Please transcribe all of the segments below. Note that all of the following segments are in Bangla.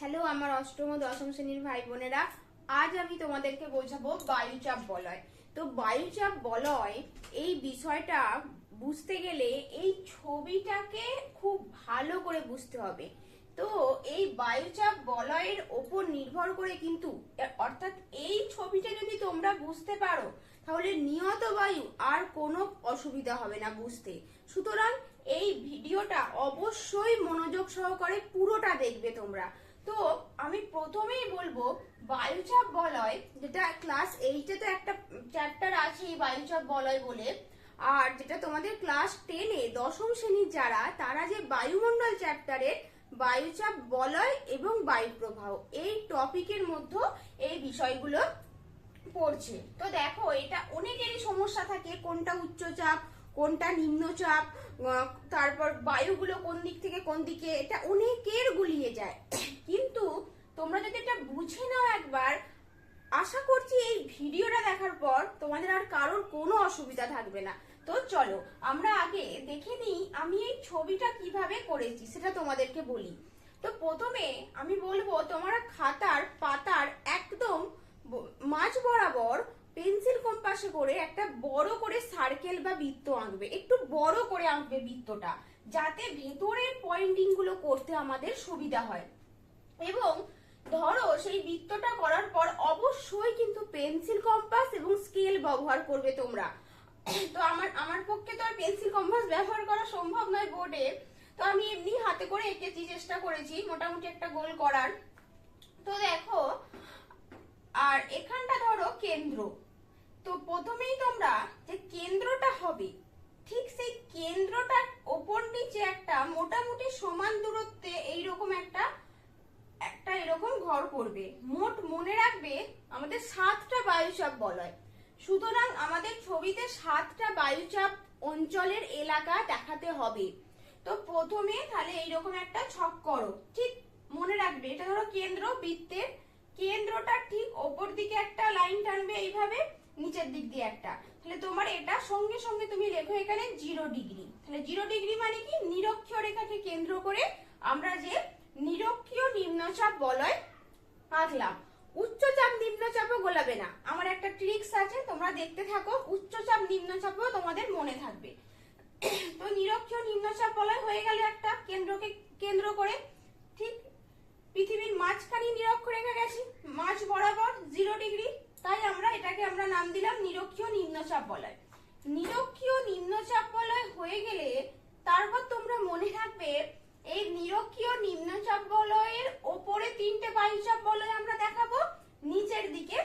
হ্যালো আমার অষ্টম ও দশম শ্রেণির ভাই বোনেরা, আজ আমি তোমাদেরকে বোঝাবো বায়ুচাপ বলয়। তো বায়ুচাপ বলয়, এই বিষয়টা বুঝতে গেলে এই ছবিটাকে খুব ভালো করে বুঝতে হবে। তো এই বায়ুচাপ বলয়ের ওপর নির্ভর করে কিন্তু অর্থাৎ এই ছবিটা যদি তোমরা বুঝতে পারো, তাহলে নিয়ত বায়ু আর কোনো অসুবিধা হবে না বুঝতে। সুতরাং এই ভিডিওটা অবশ্যই মনোযোগ সহকারে পুরোটা দেখবে তোমরা। তো আমি প্রথমেই বলব, বায়ুচাপ বলয়, যেটা ক্লাস এইটে তো একটা চ্যাপ্টার আছে এই বায়ুচাপ বলয় বলে, আর যেটা তোমাদের ক্লাস টেনে দশম শ্রেণির যারা, তারা যে বায়ুমণ্ডল চ্যাপ্টারের বায়ুচাপ বলয় এবং বায়ু প্রবাহ এই টপিকের মধ্যে এই বিষয়গুলো পড়ছে। তো দেখো, এটা অনেকেরই সমস্যা থাকে, কোনটা উচ্চচাপ কোনটা নিম্নচাপ তারপর বায়ুগুলো কোন দিক থেকে কোন দিকে, এটা অনেকের গুলিয়ে যায়। কিন্তু তোমরা যদি এটা বুঝে নাও একবার, আশা করছি এই ভিডিওটা দেখার পর তোমাদের আর কারোর কোনো অসুবিধা থাকবে না। তো চলো, আমরা আগে দেখে নিই আমি এই ছবিটা কীভাবে করেছি, সেটা তোমাদেরকে বলি। তো প্রথমে আমি বলব, তোমরা খাতার পাতার একদম মাঝ বরাবর পেন্সিল কম্পাসে করে একটা বড় করে সার্কেল বা বৃত্ত আঁকবে। একটু বড় করে আঁকবে বৃত্তটা, যাতে ভেতরের পয়েন্টিংগুলো করতে আমাদের সুবিধা হয়। এবং ধরো সেই বৃত্তটা করার পর অবশ্যই কিন্তু পেন্সিল কম্পাস এবং স্কেল ব্যবহার করবে তোমরা। তো আমার আমার পক্ষে তো আর পেন্সিল কম্পাস ব্যবহার করা সম্ভব নয় বোর্ডে তো আমি এমনি হাতে করে এঁকেছি, চেষ্টা করেছি, মোটামুটি একটা গোল করার। তো দেখো, আর এখানটা ধরো কেন্দ্র। তো প্রথমেই তোমরা যে কেন্দ্রটা হবে, ঠিক সেই কেন্দ্রটার ওপর নিচে একটা মোটামুটি সমান দূরত্বে এইরকম একটা একটা এরকম ঘর করবে। মোট মনে রাখবে আমাদের সাতটা বায়ুচাপ বলয়। সুতরাং আমাদের ছবিতে সাতটা বায়ুচাপ অঞ্চলের এলাকা দেখাতে হবে। তো প্রথমে তাহলে এইরকম একটা ছক করো। ঠিক মনে রাখবে, এটা ধরো কেন্দ্র বৃত্তের। কেন্দ্রটা ঠিক ওপর দিকে একটা লাইন টানবে এইভাবে। নিচের দিক দিয়ে একটা। তাহলে তোমার এটা সঙ্গে সঙ্গে তুমি লেখো এখানে জিরো ডিগ্রি তাহলে জিরো ডিগ্রি মানে কি? নিরক্ষীয় রেখাকে কেন্দ্র করে আমরা যে নিরক্ষীয় নিম্নচাপ বলয় আঁকলাম উচ্চচাপ নিম্নচাপও গোলাবে না। আমার একটা ট্রিক্স আছে, তোমরা দেখতে থাকো। উচ্চচাপ নিম্নচাপও তোমাদের মনে থাকবে। তো নিরক্ষীয় নিম্নচাপ বলয় হয়ে গেল একটা কেন্দ্রকে কেন্দ্র করে। ঠিক পৃথিবীর মাঝখানে নিরক্ষরেখা গেছি। মাঝ বরাবর জিরো ডিগ্রি তাই আমরা এটাকে আমরা নাম দিলাম নিরক্ষীয় নিম্নচাপ বলয় নিরক্ষীয় নিম্নচাপ বলয় হয়ে গেলে তারপর তোমরা মনে রাখবে, এই নিরক্ষীয় নিম্নচাপ বলয়ের ওপরে তিনটে বায়ুচাপ বলয় আমরা দেখাবো, নিচের দিকে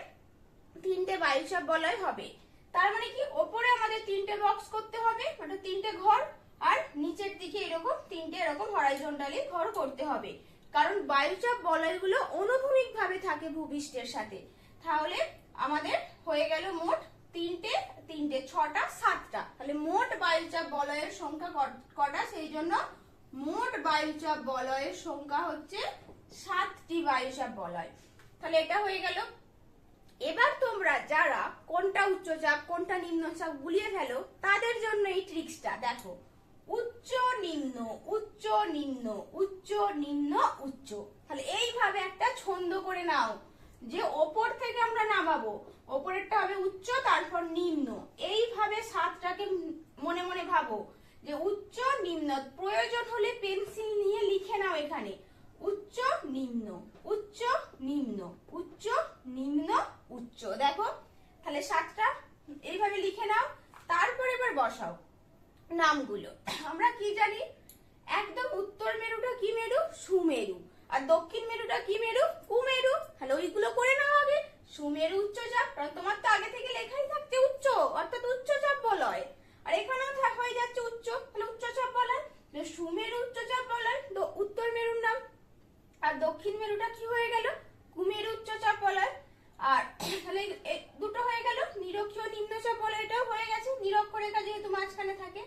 তিনটে বায়ুচাপ বলয় হবে। তার মানে কি? ওপরে আমাদের তিনটে বক্স করতে হবে মানে তিনটে ঘর, আর নিচের দিকে এরকম তিনটে এরকম হরাইজন্টালি ঘর করতে হবে। কারণ বায়ুচাপ বলয়গুলো অনুভূমিক ভাবে থাকে ভূপৃষ্ঠের সাথে। তাহলে আমাদের হয়ে গেল মোট তিনটে তিনটে, ছটা, সাতটা। তাহলে মোট বায়ুচাপ বলয়ের সংখ্যা কটা? সেই জন্য মোট বায়ুচাপ বলয়ের সংখ্যা হচ্ছে সাতটি বায়ুচাপ বলয়। তাহলে এটা হয়ে গেল। এবার তোমরা যারা কোনটা উচ্চচাপ, কোনটা নিম্নচাপ গুলিয়ে ফেলো, তাদের জন্য এই ট্রিক্সটা দেখো, উচ্চ নিম্ন উচ্চ নিম্ন উচ্চ নিম্ন, উচ্চ। তাহলে এইভাবে একটা ছন্দ করে নাও। যে ওপর থেকে আমরা নামাবো, ওপরেরটা হবে উচ্চ, তারপর নিম্ন। এইভাবে সাতটাকে মনে মনে ভাবো যে উচ্চ, নিম্ন। প্রয়োজন হলে পেন্সিল নিয়ে লিখে নাও এখানে। উচ্চ, নিম্ন। উচ্চ নিম্ন। উচ্চ নিম্ন, উচ্চ। দেখো, তাহলে সাতটা এইভাবে লিখে নাও। তারপর এবার বসাও নামগুলো। আমরা কি জানি? একদম উত্তর মেরুটা কি মেরু? সুমেরু। আর দক্ষিণ মেরুটা কি মেরু? কুমেরু তাহলে ওইগুলো করে নাও আগে। সুমেরু উচ্চচাপ কারণ তোমার তো আগে থেকে লেখাই থাকছে উচ্চ। অর্থাৎ উচ্চচাপ বলয়। আর এখানেও হয়ে যাচ্ছে উচ্চ। তাহলে উচ্চচাপ বলয়। সুমেরু উচ্চচাপ বলয়। উত্তর মেরুর নাম। আর দক্ষিণ মেরুটা কি হয়ে গেল? কুমেরু উচ্চচাপ বলয় আর তাহলে এ দুটো হয়ে গেল নিরক্ষীয় নিম্নচাপ বলয় এটাও হয়ে গেছে নিরক্ষরেখা যেহেতু মাঝখানে থাকে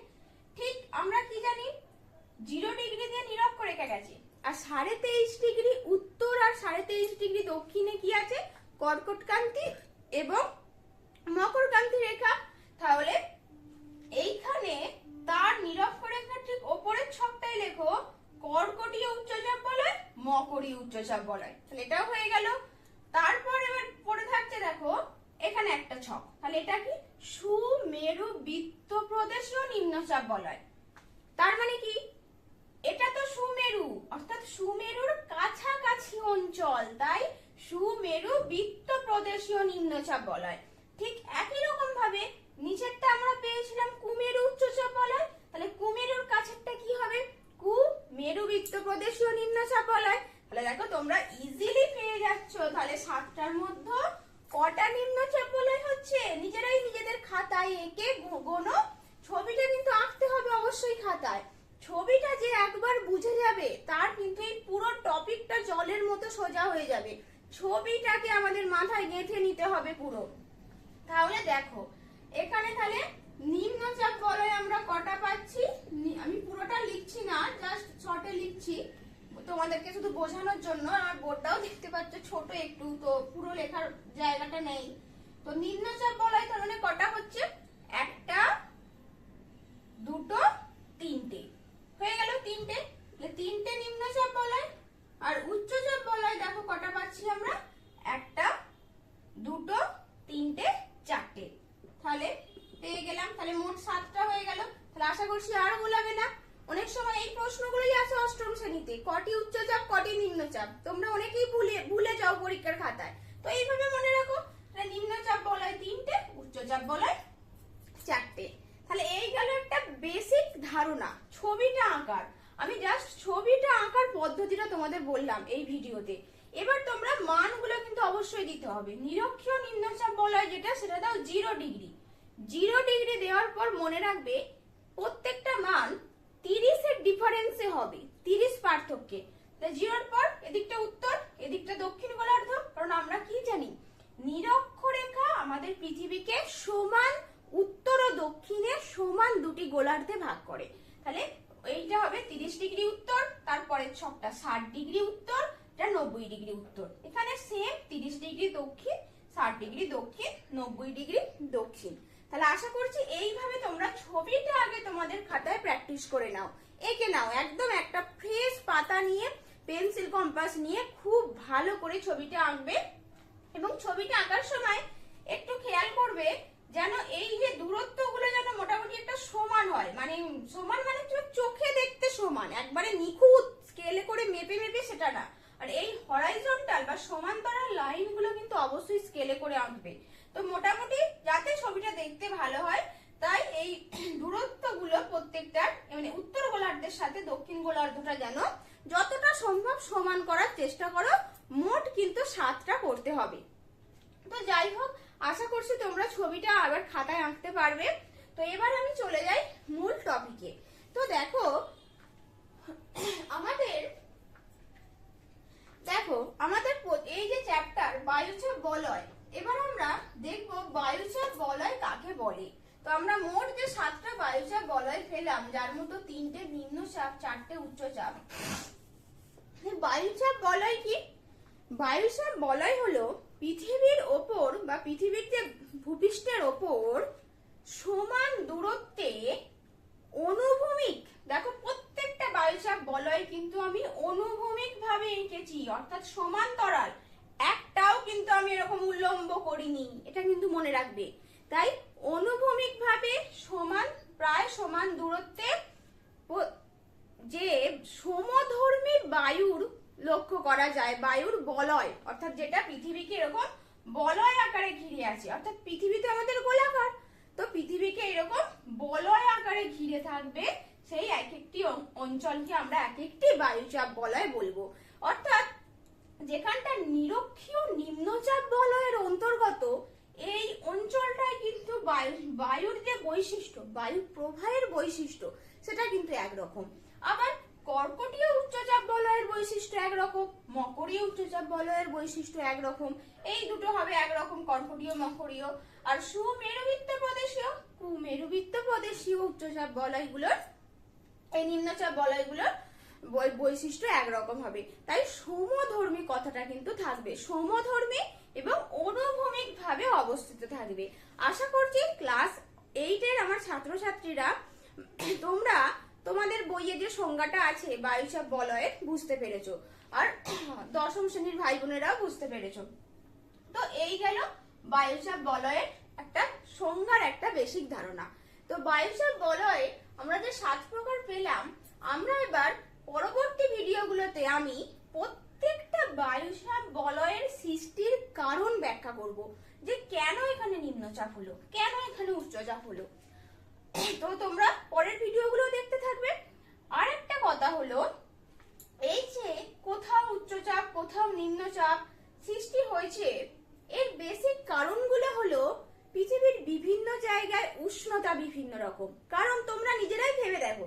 ঠিক আমরা কি জানি জিরো ডিগ্রি দিয়ে নিরক্ষরেখা গেছে আর সাড়ে তেইশ ডিগ্রি উত্তর আর সাড়ে তেইশ ডিগ্রি দক্ষিণে কি আছে? কর্কটকান্তি এবং মকরকান্তি রেখা। তাহলে এইখানে তার নিরক্ষরেখার ঠিক ওপরের ছকটাই লেখো, কর্কটীয় উচ্চচাপ বলয় মকরীয় উচ্চচাপ বলয় তাহলে এটাও হয়ে গেল। তারপর এবার পড়ে থাকছে দেখো, এখানে একটা ছক। তাহলে এটা কি? সুমেরু বৃত্ত প্রদেশীয় নিম্নচাপ বলয় তার মানে কি? অর্থাৎ সুমেরুর কাছাকাছি অঞ্চল, তাই সুমেরু বৃত্ত প্রদেশীয় নিম্নচাপ বলয়। ঠিক একই রকম ভাবে নিচেরটা আমরা পেয়েছিলাম কুমেরু উচ্চচাপ বলয়। তাহলে কুমেরুর কাছেরটা কি হবে? কু মেরু বৃত্ত প্রদেশীয় নিম্নচাপ বলয়। তাহলে দেখো তোমরা ইজিলি পেয়ে যাচ্ছ। তাহলে সাতটার মধ্যে কটা নিম্নচাপ বলয় হচ্ছে? নিজেরাই নিজেদের খাতায় এঁকে গোনো ছবিটা কিন্তু আঁকতে হবে অবশ্যই খাতায়। ছবিটা যে যাবে, তার কিন্তু এই পুরো টপিকটা জলের মতো সোজা হয়ে যাবে। ছবিটাকে আমাদের মাথায় গেঁথে নিতে হবে পুরো। তাহলে দেখো, এখানে তাহলে নিম্নচাপ বলয় আমরা কটা পাচ্ছি? আমি পুরোটা লিখছি না জাস্ট শর্টে লিখছি। তোমাদেরকে শুধু বোঝানোর জন্য আমার বোর্ডটাও দেখতে পাচ্ছ ছোট একটু, তো পুরো লেখার জায়গাটা নেই। তো নিম্নচাপ বলয় তার মানে কটা হচ্ছে? একটা, দুটো, তিনটে। হয়ে গেল তিনটে। তিনটে নিম্নচাপ বলয় আর উচ্চচাপ বলয়, দেখো কটা পাচ্ছি আমরা? একটা, দুটো, তিনটে, চারটে। তাহলে পেয়ে গেলাম, তাহলে মোট সাতটা হয়ে গেল। তাহলে আশা করছি আর গোলাবে না? অনেক সময় এই প্রশ্নগুলোই আছে অষ্টম শ্রেণীতে, কটি উচ্চচাপ কটি নিম্নচাপ তোমরা অনেকেই ভুলে ভুলে যাও পরীক্ষার খাতায়। তো এইভাবে মনে রাখো নিম্নচাপ বলয় তিনটে উচ্চচাপ বলয় চারটে। তাহলে এই গেল একটা বেসিক ধারণা, ছবিটা আঁকার। আমি জাস্ট ছবিটা আঁকার পদ্ধতিটা তোমাদের বললাম এই ভিডিওতে। এবার তোমরা মানগুলো কিন্তু অবশ্যই দিতে হবে। নিরক্ষীয় নিম্নচাপ বলয় যেটা, সেটা দাও জিরো ডিগ্রি জিরো ডিগ্রি দেওয়ার পর মনে রাখবে প্রত্যেকটা মান তিরিশের ডিফারেন্সে হবে, তিরিশ পার্থক্যে। জিরোর পর এদিকটা উত্তর, এদিকটা দক্ষিণ গোলার্ধ, কারণ আমরা কি জানি? নিরক্ষরেখা আমাদের পৃথিবীকে সমান উত্তর ও দক্ষিণে সমান দুটি গোলার্ধে ভাগ করে। তাহলে এইটা হবে তিরিশ ডিগ্রি উত্তর, তারপরে ছকটা ষাট ডিগ্রি উত্তর, এটা নব্বই ডিগ্রি উত্তর। এখানে সেম তিরিশ ডিগ্রি দক্ষিণ, ষাট ডিগ্রি দক্ষিণ, নব্বই ডিগ্রি দক্ষিণ। তাহলে আশা করছি এইভাবে তোমরা ছবিটা আগে তোমাদের খাতায় প্র্যাকটিস করে নাও। এঁকে নাও, একদম একটা ফ্রেশ পাতা নিয়ে পেন্সিল কম্পাস নিয়ে খুব ভালো করে ছবিটা আঁকবে। এবং ছবিটা আঁকার সময় একটু খেয়াল করবে যেন এই যে দূরত্বগুলো যেন মোটামুটি একটা সমান হয় মানে সমান মানে হচ্ছে চোখে দেখতে সমান একবারে নিখুঁত স্কেলে করে মেপে মেপে সেটা না আর এই হরাইজন্টাল বা সমান্তরাল লাইনগুলো কিন্তু অবশ্যই স্কেলে করে আঁকবে তো মোটামুটি যাতে ছবিটা দেখতে ভালো হয় তাই এই দূরত্বগুলো প্রত্যেকটা মানে উত্তর গোলার্ধের সাথে দক্ষিণ গোলার্ধটা যেন যতটা সম্ভব সমান করার চেষ্টা করো, মোট কিন্তু সাতটা করতে হবে। তো যাই হোক, আশা করছি তোমরা ছবিটা আবার খাতায় আঁকতে পারবে। তো এবার আমি চলে যাই মূল টপিকে তো দেখো, আমাদের দেখো, আমাদের এই যে চ্যাপ্টার বায়ুচাপ বলয়, এবার আমরা দেখব বায়ুচাপ বলয় কাকে বলে। তো আমরা মোট যে সাতটা বায়ুচাপ বলয় পেলাম যার মধ্যে তিনটে নিম্নচাপ চারটে উচ্চচাপ বায়ুচাপ বলয় কি? বায়ুচাপ বলয় হলো পৃথিবীর ওপর বা পৃথিবীর যে ভূপৃষ্ঠের ওপর সমান দূরত্বে অনুভূমিক। দেখো, প্রত্যেকটা বায়ুচাপ বলয় কিন্তু আমি অনুভূমিক ভাবে এঁকেছি, অর্থাৎ সমান্তরাল। একটাও কিন্তু আমি এরকম উল্লম্ব করিনি, এটা কিন্তু মনে রাখবে। তাই অনুভূমিক ভাবে সমান, প্রায় সমান দূরত্বে যে সমধর্মী বায়ুর লক্ষ্য করা যায়, বায়ুর বলয়, অর্থাৎ যেটা পৃথিবীকে এরকম বলয় আকারে ঘিরে আছে, অর্থাৎ পৃথিবী তো আমাদের গোলাকার, তো পৃথিবীকে এরকম বলয় আকারে ঘিরে থাকবে, সেই এক একটি অঞ্চলকে আমরা এক একটি বায়ুচাপ বলয় বলব। অর্থাৎ যেখানটা নিরক্ষীয় নিম্নচাপ বলয়ের অন্তর্গত এই অঞ্চলটায় কিন্তু বায়ু, বায়ুর যে বৈশিষ্ট্য, বায়ু প্রবাহের বৈশিষ্ট্য, সেটা কিন্তু একরকম। আবার কর্কটীয় উচ্চচাপ বলয়ের বৈশিষ্ট্য একরকম, মকরীয় উচ্চচাপ বলয়ের বৈশিষ্ট্য একরকম, এই দুটো হবে একরকম, কর্কটীয়, মকরীয়। আর সুমেরুবৃত্ত প্রদেশীয়, কুমেরুবৃত্ত প্রদেশীয় উচ্চচাপ বলয়গুলোর, এই নিম্নচাপ বলয়গুলোর বৈশিষ্ট্য একরকম হবে। তাই সমধর্মী কথাটা কিন্তু থাকবে। সমধর্মী এবং অনুভূমিক ভাবে অবস্থিত থাকবে। আশা করছি ক্লাস এইটের আমার ছাত্রছাত্রীরা, তোমরা তোমাদের বইয়ে যে সংজ্ঞাটা আছে বায়ুচাপ বলয়ের বুঝতে পেরেছ। আর দশম শ্রেণির ভাই বোনেরাও বুঝতে পেরেছ। তো এই গেল বায়ুচাপ বলয়ের একটা সংজ্ঞার একটা বেসিক ধারণা। তো বায়ুচাপ বলয়ে আমরা যে সাত প্রকার পেলাম, আমরা এবার পরবর্তী ভিডিওগুলোতে আমি প্রত্যেকটা বায়ুচাপ বলয়ের সৃষ্টির কারণ ব্যাখ্যা করব যে কেন এখানে নিম্নচাপ হলো, কেন এখানে উচ্চচাপ হলো। তো তোমরা পরের ভিডিওগুলো দেখতে থাকবে। আর একটা কথা হলো, এই যে কোথাও উচ্চচাপ, কোথাও নিম্নচাপ সৃষ্টি হয়েছে, এর বেসিক কারণগুলো হলো পৃথিবীর বিভিন্ন জায়গায় উষ্ণতা বিভিন্ন রকম। কারণ তোমরা নিজেরাই ভেবে দেখো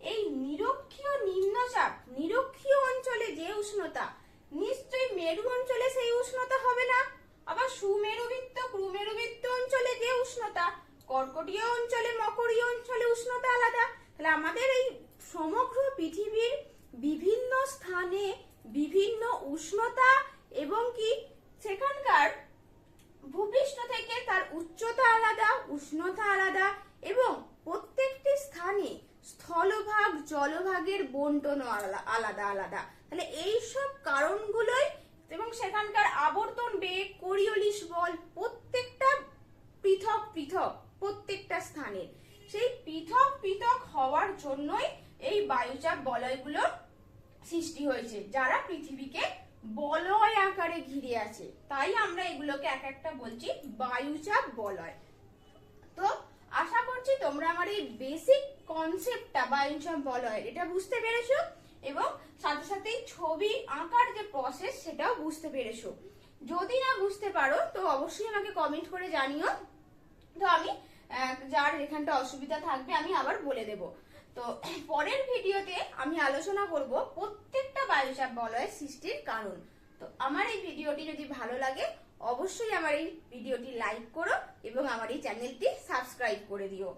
এই নিরক্ষীয় নিম্নচাপ, নিরক্ষীয় অঞ্চলে যে উষ্ণতা, নিশ্চয়ই মেরু অঞ্চলে সেই উষ্ণতা হবে না? আবার সুমেরুবৃত্ত, ক্রুমেরুবৃত্ত অঞ্চলে যে উষ্ণতা, কর্কটীয় অঞ্চলে মকরীয় অঞ্চলে উষ্ণতা আলাদা? তাহলে আমাদের এই সমগ্র পৃথিবীর বিভিন্ন স্থানে বিভিন্ন উষ্ণতা এবং কি সেখানকার ভূপৃষ্ঠ থেকে তার উচ্চতা আলাদা উষ্ণতা আলাদা এবং প্রত্যেকটি স্থানে স্থলভাগ জলভাগের আলাদা আলাদা তাহলে এই সব কারণগুলোই এবং সেখানকার আবর্তন বেগ কোরিওলিস বল প্রত্যেকটা পৃথক পৃথক, প্রত্যেকটা স্থানে। সেই পৃথক পৃথক হওয়ার জন্যই এই বায়ুচাপ বলয়গুলোর সৃষ্টি হয়েছে, যারা পৃথিবীকে বলয় আকারে ঘিরে আছে। তাই আমরা এগুলোকে এক একটা বলছি বায়ুচাপ বলয়। তো আশা করছি তোমরা আমার এই বেসিক কনসেপ্টটা বায়ুচাপ বলয় এটা বুঝতে পেরেছ? এবং সাথে সাথে ছবি আঁকার যে প্রসেস সেটাও বুঝতে পেরেছ। যদি না বুঝতে পারো, তো অবশ্যই আমাকে কমেন্ট করে জানিও। তো আমি যার এখানটা অসুবিধা থাকবে, আমি আবার বলে দেব। তো পরের ভিডিওতে আমি আলোচনা করব প্রত্যেকটা বায়ুচাপ বলয়ের সৃষ্টির কারণ। তো আমার এই ভিডিওটি যদি ভালো লাগে, অবশ্যই আমার এই ভিডিওটি লাইক করো এবং আমার এই চ্যানেলটি সাবস্ক্রাইব করে দিও।